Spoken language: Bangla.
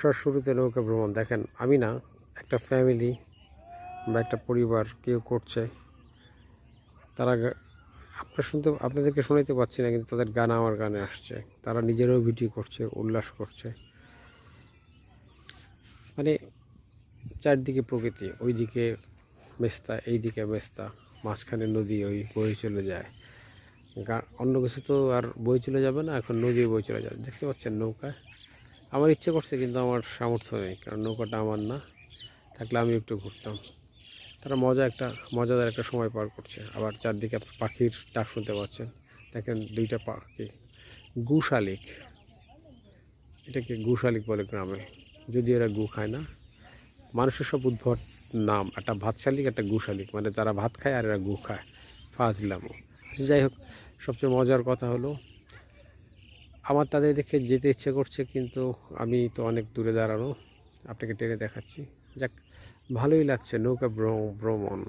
বর্ষার শুরুতে নৌকা ভ্রমণ। দেখেন, আমি না, একটা ফ্যামিলি বা একটা পরিবার, কেউ করছে, তারা আপনার শুনতে, আপনাদেরকে শোনাইতে পারছি না, কিন্তু তাদের গান আমার গানে আসছে। তারা নিজেরাও ভিডিও করছে, উল্লাস করছে। মানে চারদিকে প্রকৃতি, ওইদিকে মেস্তা, এইদিকে মেস্তা, মাঝখানে নদী, ওই বয়ে চলে যায়। গা- অন্য কিছু তো আর বই চলে যাবে না, এখন নদী বই চলে যাবে। দেখতে পাচ্ছেন নৌকা? আমার ইচ্ছে করছে কিন্তু আমার সামর্থ্য নেই কারণ নৌকাটা আমার না। থাকলে আমি একটু ঘুরতাম। তারা মজা একটা মজাদার একটা সময় পার করছে। আবার চারদিকে পাখির ডাক শুনতে পাচ্ছেন। দেখেন দুইটা পাখি। গু শালিক এটাকে গু শালিক বলে গ্রামে। যদি এরা গু খায় না। মানুষের সব উদ্ভট নাম। একটা ভাত শালিক একটা গু শালিক মানে তারা ভাত খায় আর এরা গু খায়। ফাজলামো। আচ্ছা, যাই হোক সবচেয়ে মজার কথা হলো আমার তাদের দেখে যেতে ইচ্ছে করছে, কিন্তু আমি তো অনেক দূরে দাঁড়ানো। আপনাকে টেনে দেখাচ্ছি। যাক, ভালোই লাগছে নৌকা ভ্র- ভ্রমণ।